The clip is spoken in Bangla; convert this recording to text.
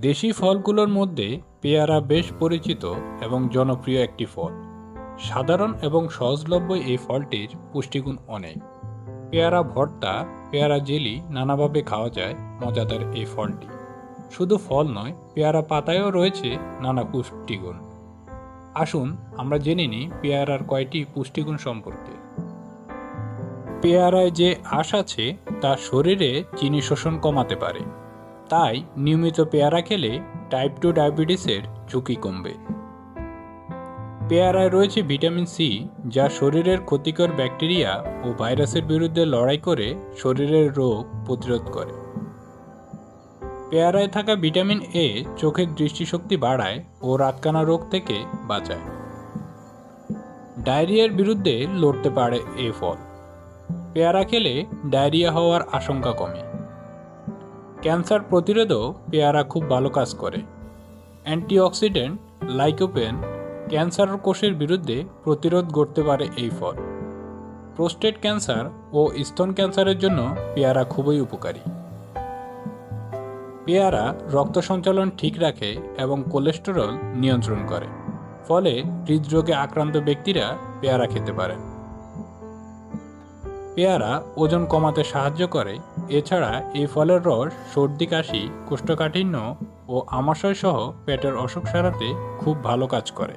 দেশি ফলগুলোর মধ্যে পেয়ারা বেশ পরিচিত এবং জনপ্রিয় একটি ফল। সাধারণ এবং সহজলভ্য এই ফলটির পুষ্টিগুণ অনেক। পেয়ারা ভর্তা, পেয়ারা জেলি নানাভাবে খাওয়া যায়, মজাদার এই ফলটি। শুধু ফল নয়, পেয়ারা পাতায়ও রয়েছে নানা পুষ্টিগুণ। আসুন আমরা জেনে নিই পেয়ারার কয়টি পুষ্টিগুণ সম্পর্কে। পেয়ারায় যে আঁশ আছে, তা শরীরে চিনি শোষণ কমাতে পারে। তাই নিয়মিত পেয়ারা খেলে টাইপ টু ডায়াবেটিসের ঝুঁকি কমবে। পেয়ারায় রয়েছে ভিটামিন সি যা শরীরের ক্ষতিকর ব্যাকটেরিয়া ও ভাইরাসের বিরুদ্ধে লড়াই করে শরীরের রোগ প্রতিরোধ করে। পেয়ারায় থাকা ভিটামিন এ চোখের দৃষ্টিশক্তি বাড়ায় ও রাতকানা রোগ থেকে বাঁচায়। ডায়রিয়ার বিরুদ্ধে লড়তে পারে এ ফল। পেয়ারা খেলে ডায়রিয়া হওয়ার আশঙ্কা কমে। ক্যান্সার প্রতিরোধও পেয়ারা খুব ভালো কাজ করে। অ্যান্টিঅক্সিডেন্ট, লাইকোপেন, ক্যান্সার কোষের বিরুদ্ধে প্রতিরোধ করতে পারে এই ফল। প্রোস্টেট ক্যান্সার ও স্তন ক্যান্সারের জন্য পেয়ারা খুবই উপকারী। পেয়ারা রক্ত সঞ্চালন ঠিক রাখে এবং কোলেস্টেরল নিয়ন্ত্রণ করে, ফলে হৃদরোগে আক্রান্ত ব্যক্তিরা পেয়ারা খেতে পারেন। পেয়ারা ওজন কমাতে সাহায্য করে এছাড়া এই ফলের রস, সর্দি, কাশি, কোষ্ঠকাঠিন্য ও আমাশয় সহ পেটের অসুখ সারাতে খুব ভালো কাজ করে।